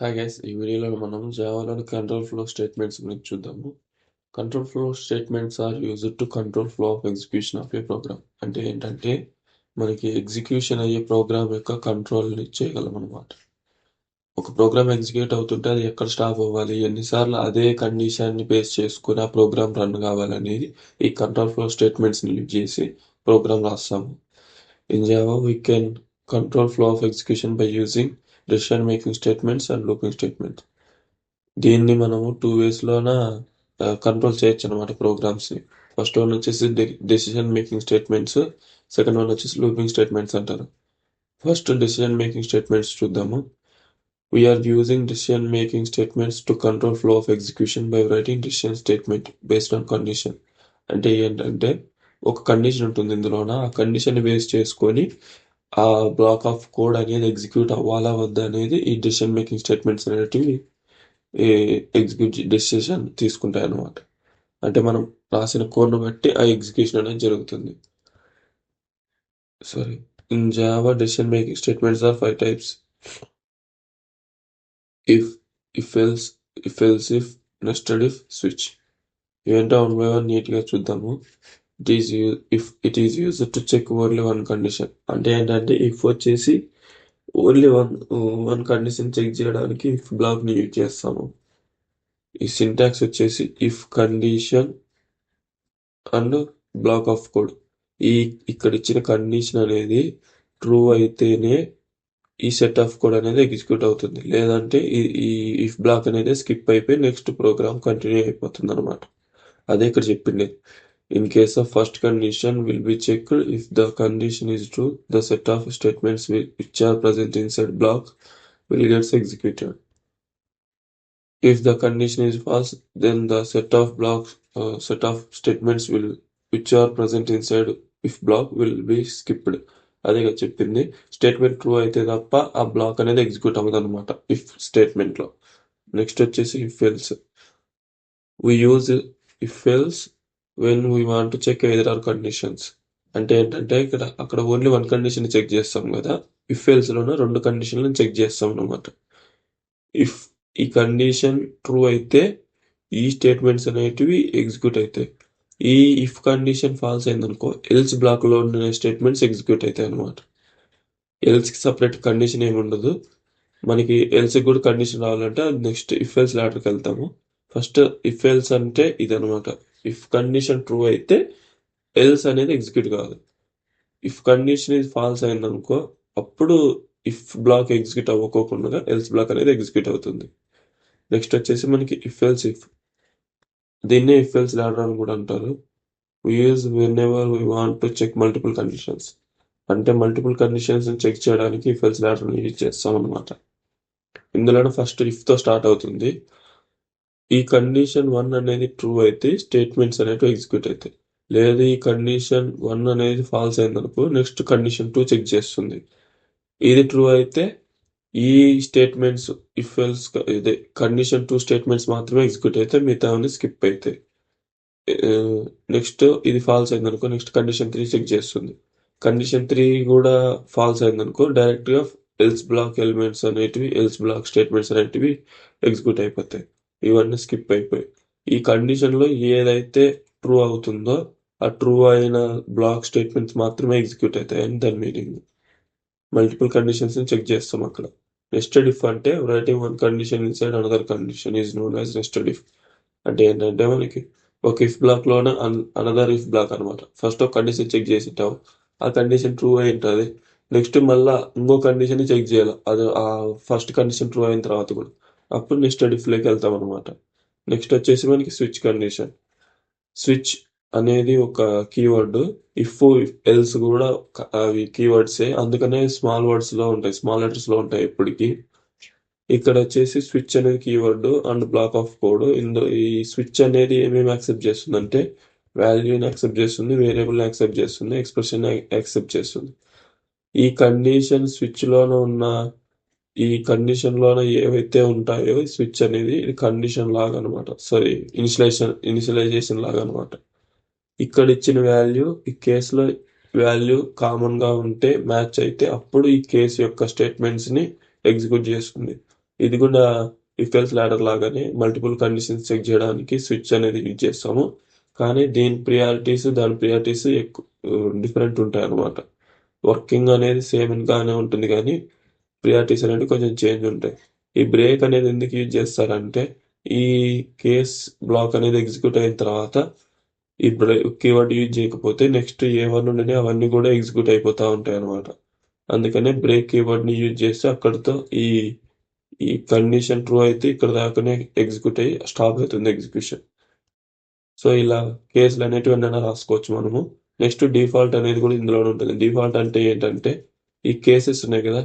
Hi guys ఈ వీడియోలో మనం జావాలోని కంట్రోల్ ఫ్లో స్టేట్మెంట్స్ గురించి చూద్దాము. Control flow statements are used to control flow of execution of a program అంటే ఏంటంటే మనకి ఎగ్జిక్యూషన్ అయ్యే ప్రోగ్రామ్ యొక్క కంట్రోల్ని చేయగలం అనమాట ఒక ప్రోగ్రామ్ ఎగ్జిక్యూట్ అవుతుంటే అది ఎక్కడ స్టాప్ అవ్వాలి ఎన్నిసార్లు అదే కండిషన్ని బేస్ చేసుకుని ఆ ప్రోగ్రామ్ రన్ కావాలనేది ఈ కంట్రోల్ ఫ్లో స్టేట్మెంట్స్ని యూజ్ చేసి ప్రోగ్రామ్ రాస్తాము. In Java we can control flow of execution by using decision making statements and looping statements దీన్ని మనము టూ వేస్లోన కంట్రోల్ చేయొచ్చు అనమాట ప్రోగ్రామ్స్ని ఫస్ట్ వన్ వచ్చేసి decision making statements second one వచ్చేసి లూపింగ్ స్టేట్మెంట్స్ అంటారు. ఫస్ట్ డెసిషన్ మేకింగ్ స్టేట్మెంట్స్ చూద్దాము. We are using decision making statements to control flow of execution by writing decision statement based on condition అంటే ఏంటంటే ఒక condition ఉంటుంది ఇందులోన. ఆ condition base చేసుకొని ఆ బ్లాక్ ఆఫ్ కోడ్ అనేది ఎగ్జిక్యూట్ అవ్వాలా వద్దా అనేది ఈ డెసిషన్ మేకింగ్ స్టేట్మెంట్స్ అనేటివి ఎగ్జిక్యూట్ డెసిషన్ తీసుకుంటాయి అన్నమాట. అంటే మనం రాసిన కోడ్ను బట్టి ఆ ఎగ్జిక్యూషన్ అనేది జరుగుతుంది. Sorry in Java decision making statements are five types if if else if else if nested if switch ఇవేంటో one by one నీట్గా చూద్దాము. It is if it is use to check only one condition అంటే ఏంటంటే if వచ్చేసి only one one condition check చేయడానికి if బ్లాక్ని use చేస్తాము. ఈ syntax వచ్చేసి if condition and block of code ఈ ఇక్కడ ఇచ్చిన కండిషన్ అనేది ట్రూ అయితేనే ఈ సెట్ ఆఫ్ కోడ్ అనేది ఎగ్జిక్యూట్ అవుతుంది. లేదంటే ఈ ఇఫ్ బ్లాక్ అనేది స్కిప్ అయిపోయి నెక్స్ట్ ప్రోగ్రామ్ కంటిన్యూ అయిపోతుంది అనమాట అదే ఇక్కడ చెప్పింది. In case of first condition will be checked if the condition is true, the set of statements which are present inside block will get executed. If the condition is false, then the set of blocks uh, set of statements will which are present inside if block will be skipped. అదే చెప్పింది statement true అయితే తప్ప ఆ black అనేది execute అవ్వదు అనమాట if స్టేట్మెంట్లో next వచ్చేసి if else we use if else when we want to check either or conditions అంటే ఏంటంటే ఇక్కడ అక్కడ ఓన్లీ వన్ కండిషన్ చెక్ చేస్తాం కదా. ఇఫ్లోనే రెండు కండిషన్లను చెక్ చేస్తాం అనమాట ఇఫ్ ఈ కండిషన్ ట్రూ అయితే ఈ స్టేట్మెంట్స్ అనేటివి ఎగ్జిక్యూట్ అవుతాయి. ఈ ఇఫ్ కండిషన్ ఫాల్స్ అయిందనుకో ఎల్స్ బ్లాక్లో ఉన్న స్టేట్మెంట్స్ ఎగ్జిక్యూట్ అవుతాయి అనమాట ఎల్స్కి సపరేట్ కండిషన్ ఏమి ఉండదు. మనకి ఎల్స్కి కూడా కండిషన్ రావాలంటే నెక్స్ట్ ఇఫ్ ఎల్స్ లాటర్కి వెళ్తాము. ఫస్ట్ ఇఫ్ ఎల్స్ అంటే ఇది అనమాట ఇఫ్ కండిషన్ ట్రూ అయితే ఎల్స్ అనేది ఎగ్జిక్యూట్ కాదు. ఇఫ్ కండిషన్ ఇది ఫాల్స్ అయిందనుకో అప్పుడు ఇఫ్ బ్లాక్ ఎగ్జిక్యూట్ అవ్వకోకుండా ఎల్స్ బ్లాక్ అనేది ఎగ్జిక్యూట్ అవుతుంది. నెక్స్ట్ వచ్చేసి మనకి ఇఫ్ ఎల్స్ ఇఫ్ దీన్నే ఇఫ్ ఎల్స్ లాడర్ అని కూడా అంటారు. Use whenever we want to check multiple conditions అంటే మల్టిపుల్ కండిషన్స్ చెక్ చేయడానికి ఇఫ్ ఎల్స్ లాడర్ యూజ్ చేస్తాం అనమాట ఇందులోనే ఫస్ట్ ఇఫ్తో స్టార్ట్ అవుతుంది. ఈ కండిషన్ వన్ అనేది ట్రూ అయితే స్టేట్మెంట్స్ అనేవి ఎగ్జిక్యూట్ అవుతాయి. లేదు ఈ కండిషన్ వన్ అనేది ఫాల్స్ అయిందనుకో నెక్స్ట్ కండిషన్ టూ చెక్ చేస్తుంది. ఇది ట్రూ అయితే ఈ స్టేట్మెంట్స్ ఇఫ్ ఎల్స్ ఇదే కండిషన్ టూ స్టేట్మెంట్స్ మాత్రమే ఎగ్జిక్యూట్ అయితే మిగతా స్కిప్ అవుతాయి. నెక్స్ట్ ఇది ఫాల్స్ అయిందనుకో నెక్స్ట్ కండిషన్ త్రీ చెక్ చేస్తుంది. కండిషన్ త్రీ కూడా ఫాల్స్ అయిందనుకో డైరెక్ట్గా ఎల్స్ బ్లాక్ ఎలిమెంట్స్ అనేటివి ఎల్స్ బ్లాక్ స్టేట్మెంట్స్ అనేటివి ఎగ్జిక్యూట్ అయిపోతాయి. ఇవన్నీ స్కిప్ అయిపోయి ఈ కండిషన్లో ఏదైతే ట్రూ అవుతుందో ఆ ట్రూ అయిన బ్లాక్ స్టేట్మెంట్స్ మాత్రమే ఎగ్జిక్యూట్ అవుతాయి. అండ్ దాని మీనింగ్ మల్టిపుల్ కండిషన్స్ని చెక్ చేస్తాం అక్కడ. నెస్టెడ్ ఇఫ్ అంటే writing one condition inside another condition is known as nested if అంటే ఏంటంటే మనకి ఒక ఇఫ్ బ్లాక్లోనే అన్ అనదర్ ఇఫ్ బ్లాక్ అనమాట ఫస్ట్ ఒక కండిషన్ చెక్ చేసి ఆ కండిషన్ ట్రూ అయి ఉంటుంది. నెక్స్ట్ మళ్ళీ ఇంకో కండిషన్ చెక్ చేయాలి. అది ఆ ఫస్ట్ కండిషన్ ట్రూ అయిన తర్వాత కూడా. అప్పుడు నెక్స్ట్ డిఫ్లేకి వెళ్తాం అనమాట నెక్స్ట్ వచ్చేసి మనకి స్విచ్ కండిషన్ స్విచ్ అనేది ఒక కీవర్డ్ ఇఫ్ ఎల్స్ కూడా అవి కీవర్డ్సే అందుకనే స్మాల్ వర్డ్స్లో ఉంటాయి. స్మాల్ లెటర్స్లో ఉంటాయి ఇప్పటికీ. ఇక్కడ వచ్చేసి స్విచ్ అనేది keyword and block of code ఇందులో ఈ స్విచ్ అనేది ఏమేమి యాక్సెప్ట్ చేస్తుంది అంటే వాల్యూని యాక్సెప్ట్ చేస్తుంది వేరియబుల్ని యాక్సెప్ట్ చేస్తుంది ఎక్స్ప్రెషన్ యాక్సెప్ట్ చేస్తుంది. ఈ కండిషన్ స్విచ్లోనే ఉన్న ఈ కండిషన్ లోన ఏవైతే ఉంటాయో స్విచ్ అనేది కండిషన్ లాగా అనమాట సారీ ఇనిషియలైజేషన్ ఇనిషియలైజేషన్ లాగా అనమాట ఇక్కడ ఇచ్చిన వాల్యూ ఈ కేసులో వాల్యూ కామన్గా ఉంటే మ్యాచ్ అయితే అప్పుడు ఈ కేసు యొక్క స్టేట్మెంట్స్ని ఎగ్జిక్యూట్ చేస్తుంది ఇది కూడా ఇఫెల్స్ లాడర్ లాగానే మల్టిపుల్ కండిషన్స్ చెక్ చేయడానికి స్విచ్ అనేది యూజ్ చేస్తాము. కానీ దీని ప్రియారిటీస్ దాని ప్రియారిటీస్ ఎక్కువ డిఫరెంట్ ఉంటాయి అనమాట వర్కింగ్ అనేది సేమ్ గానే ఉంటుంది కానీ ప్రియారిటీస్ అనేవి కొంచెం చేంజ్ ఉంటాయి. ఈ బ్రేక్ అనేది ఎందుకు యూజ్ చేస్తారంటే ఈ కేస్ బ్లాక్ అనేది ఎగ్జిక్యూట్ అయిన తర్వాత ఈ బ్రేక్ కీవర్డ్ యూజ్ చేయకపోతే నెక్స్ట్ ఏవన్నీ ఉండని అవన్నీ కూడా ఎగ్జిక్యూట్ అయిపోతూ ఉంటాయి అన్నమాట. అందుకనే బ్రేక్ కీవర్డ్ని యూజ్ చేస్తే అక్కడితో ఈ ఈ కండిషన్ ట్రూ అయితే ఇక్కడ దాకానే ఎగ్జిక్యూట్ అయ్యి స్టాప్ అవుతుంది ఎగ్జిక్యూషన్ సో ఇలా కేసులు అనేటివి అన్న రాసుకోవచ్చు మనము. నెక్స్ట్ డిఫాల్ట్ అనేది కూడా ఇందులోనే ఉంటుంది. డిఫాల్ట్ అంటే ఏంటంటే ఈ కేసెస్ ఉన్నాయి కదా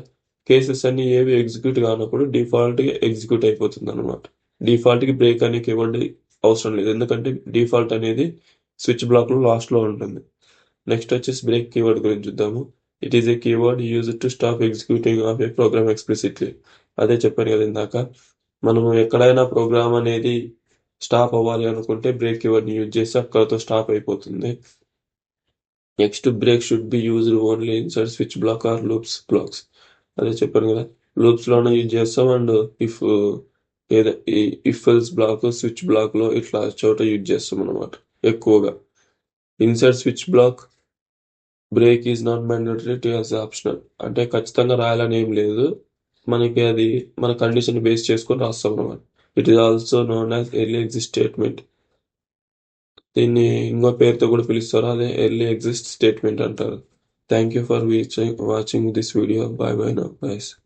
కేసెస్ అన్ని ఏవి ఎగ్జిక్యూట్ కానప్పుడు డిఫాల్ట్గా ఎగ్జిక్యూట్ అయిపోతుంది అనమాట డిఫాల్ట్కి బ్రేక్ అనేది ఇవ్వండి అవసరం లేదు. ఎందుకంటే డిఫాల్ట్ అనేది స్విచ్ బ్లాక్లో లాస్ట్లో ఉంటుంది. నెక్స్ట్ వచ్చేసి బ్రేక్ కీవర్డ్ గురించి చూద్దాము. It is a keyword use to stop executing of a program explicitly అదే చెప్పాను కదా ఇందాక. మనము ఎక్కడైనా ప్రోగ్రామ్ అనేది స్టాప్ అవ్వాలి అనుకుంటే బ్రేక్ కీవర్డ్ని యూజ్ చేస్తే అక్కడతో స్టాప్ అయిపోతుంది. Next break should be used only inside switch block or loops blocks అదే చెప్పాను కదా లూప్స్లోనే యూజ్ చేస్తాం అండ్ ఇఫ్ ఏదో ఇఫ్ ఎల్స్ బ్లాక్ స్విచ్ బ్లాక్లో ఇట్లా చోట యూజ్ చేస్తాం అనమాట ఎక్కువగా. Inside switch block break is not mandatory to as optional అంటే ఖచ్చితంగా రాయాలని ఏం లేదు మనకి అది మన కండిషన్ బేస్ చేసుకొని రాస్తాం అనమాట it is also known as early exist statement దీన్ని ఇంకో పేరుతో కూడా పిలుస్తారు? అదే ఎర్లీ ఎగ్జిస్ట్ స్టేట్మెంట్ అంటారు. Thank you for watching this video. Bye bye now guys.